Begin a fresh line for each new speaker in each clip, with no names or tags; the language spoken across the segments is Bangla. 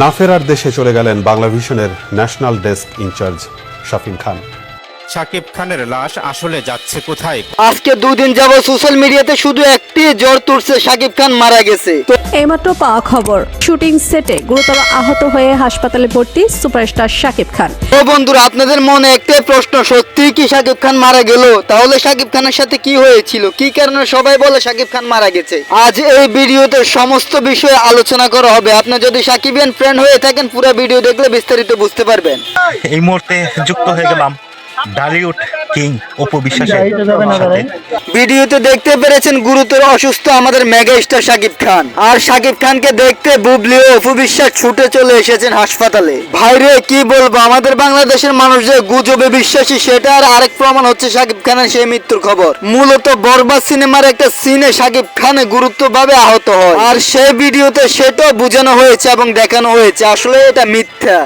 না ফেরার দেশে চলে গেলেন বাংলাভিশনের national desk in charge Shafin Khan.
Shakib খানের লাশ আসলে যাচ্ছে কোথায়?
আজকে দুদিন যাব সোশ্যাল মিডিয়াতে শুধু একটি জ্বর তুলছে সাকিব খান মারা গেছে। তো
এইমাত্র পাওয়া খবর শুটিং সেটে গুরুতর আহত হয়ে হাসপাতালে ভর্তি সুপারস্টার শাকিব খান।
ও বন্ধুরা আপনাদের মনে একটাই প্রশ্ন সত্যি কি সাকিব খান মারা গেল? তাহলে সাকিব খানের সাথে কি হয়েছিল? কি কারণে সবাই বলে সাকিব খান মারা গেছে? আজ এই ভিডিওতে সমস্ত বিষয়ে আলোচনা করা হবে। আপনি যদি সাকিবিয়ান ফ্রেন্ড হয়ে থাকেন পুরো ভিডিও দেখলে বিস্তারিত বুঝতে পারবেন।
এই মুহূর্তে যুক্ত হয়ে গেলাম। ডালিউড কিং অপু বিশ্বাসের সাথে।
ভিডিওতে দেখতে পেরেছেন গুরুতর অসুস্থ আমাদের মেগা স্টার শাকিব খান। আর শাকিব খানকে দেখতে বুবলি ও অপু বিশ্বাস ছুটে চলে এসেছেন হাসপাতালে। ভাইরে কি বলব? আমাদের বাংলাদেশের মানুষ যে গুজবে বিশ্বাসী সেটা আর আরেক প্রমাণ হচ্ছে শাকিব খানের সেই মৃত্যুর খবর। মূলত বরবাদ সিনেমার একটা সিনে শাকিব খানে গুরুত্বভাবে আহত হয়। আর সেই ভিডিওতে সেটাও বোঝানো হয়েছে এবং দেখানো হয়েছে। আসলে এটা মিথ্যা।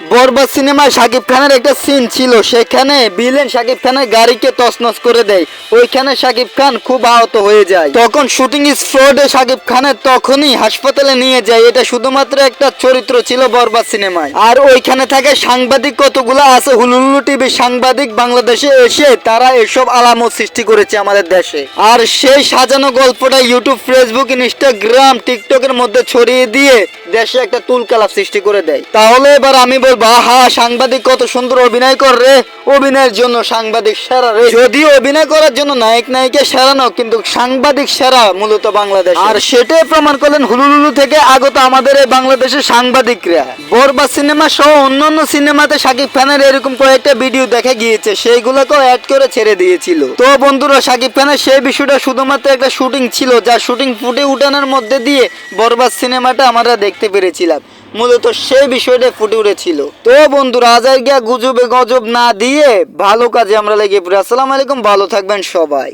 বরবাদ সিনেমায় শাকিব খানের একটা সিন ছিল, সেখানে বিলেন শাকিব খানের গাড়িকে তছনছ করে দেয়। ওইখানে শাকিব খান খুব আহত হয়ে যায়। তখন শুটিং স্পটে শাকিব খানের তখনই হাসপাতালে নিয়ে যায়। এটা শুধুমাত্র একটা চরিত্র ছিল বরবাদ সিনেমায়। আর ওইখানে থাকে সাংবাদিক কতগুলো আছে? হুলুলু টিভি সাংবাদিক বাংলাদেশে এসে তারা এসব আলামত সৃষ্টি করেছে আমাদের দেশে। আর সেই সাজানো গল্পটা ইউটিউব ফেসবুক ইনস্টাগ্রাম টিকটকের মধ্যে ছড়িয়ে দিয়ে দেশে একটা তুলকালাপ সৃষ্টি করে দেয়। তাহলে এবার আমি বলব, আহা, সাংবাদিক কত সুন্দর অভিনয় করে অভিনয়ের জন্য সাংবাদিক সেরা রে। যদিও অভিনয় করার জন্য নায়ক, নায়িকা সেরা নাও, কিন্তু সাংবাদিক সেরা মূলত বাংলাদেশ। আর সেটাই প্রমাণ করলেন হুলুলুলু থেকে আগত আমাদের এই বাংলাদেশের সাংবাদিকরা। বরবাদ সিনেমা সহ অন্যান্য সিনেমাতে শাকিব খানের এরকম কয়েকটা ভিডিও দেখা গিয়েছে, সেইগুলোকেও অ্যাড করে ছেড়ে দিয়েছিল। তো বন্ধুরা শাকিব খানের সেই বিষয়টা শুধুমাত্র একটা শুটিং ছিল, যা শুটিং ফুটে উঠানোর মধ্যে দিয়ে বরবাদ সিনেমাটা আমরা দেখতে পেরেছিলাম। মূলত সেই বিষয়টা ফুটে উঠেছিল। তো বন্ধু রাজার গিয়া গুজবে গজব না দিয়ে ভালো কাজে আমরা লেগে পড়ি। আসসালামু আলাইকুম, ভালো থাকবেন সবাই।